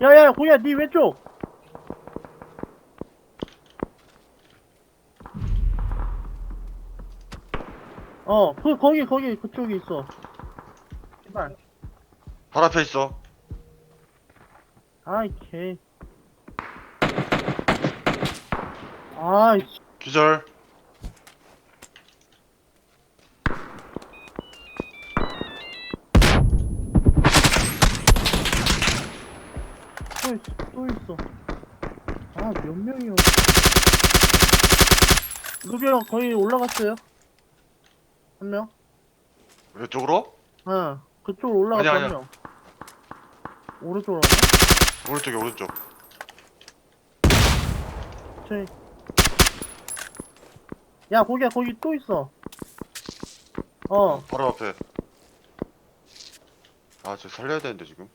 야야야 고기야 니 왼쪽 어 그 거기 거기 그쪽에 있어 제발 바로 앞에 있어. 아이 개 아이 씨. 기절. 또 있어 또 있어 아 몇 명이요 루비랑 거의 올라갔어요 한명 왼쪽으로? 어 그쪽으로 올라갔어 아니야, 한명 오른쪽으로 갔나? 오른쪽에 오른쪽. 저기 야 거기야 거기 또 있어 어 바로 앞에. 아, 저 살려야 되는데 지금.